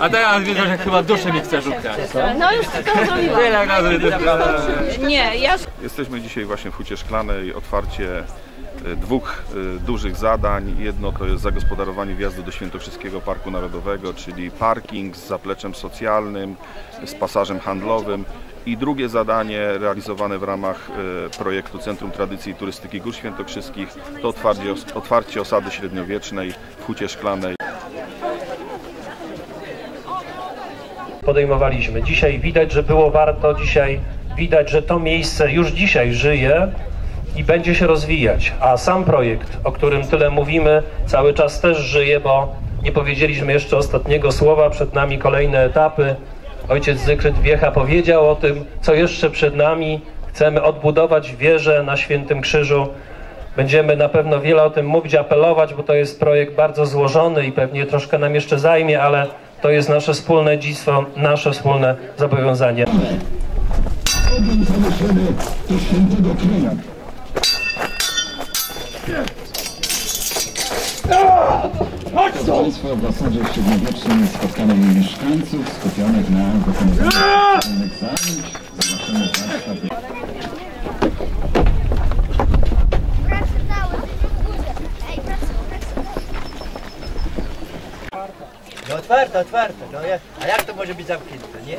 A teraz widzę, że chyba duszę mi chcesz ukraść. No już to zrobiłam. Tyle razy Nie, ja Jesteśmy dzisiaj właśnie w Hucie Szklanej, otwarcie e, dwóch e, dużych zadań. Jedno to jest zagospodarowanie wjazdu do Świętokrzyskiego Parku Narodowego, czyli parking z zapleczem socjalnym, z pasażem handlowym. I drugie zadanie realizowane w ramach e, projektu Centrum Tradycji i Turystyki Gór Świętokrzyskich to otwarcie, otwarcie osady średniowiecznej w Hucie Szklanej. Podejmowaliśmy. Dzisiaj widać, że było warto, dzisiaj widać, że to miejsce już dzisiaj żyje i będzie się rozwijać. A sam projekt, o którym tyle mówimy, cały czas też żyje, bo nie powiedzieliśmy jeszcze ostatniego słowa, przed nami kolejne etapy. Ojciec Zykryt Wiecha powiedział o tym, co jeszcze przed nami. Chcemy odbudować wieżę na Świętym Krzyżu. Będziemy na pewno wiele o tym mówić, apelować, bo to jest projekt bardzo złożony i pewnie troszkę nam jeszcze zajmie, ale to jest nasze wspólne dziedzictwo, nasze wspólne zobowiązanie. Państwo w osadzie średniowiecznym spotkaniem mieszkańców skupionych na zajęć. Zobaczymy. No otwarte, otwarte. No, a jak to może być zamknięte, nie?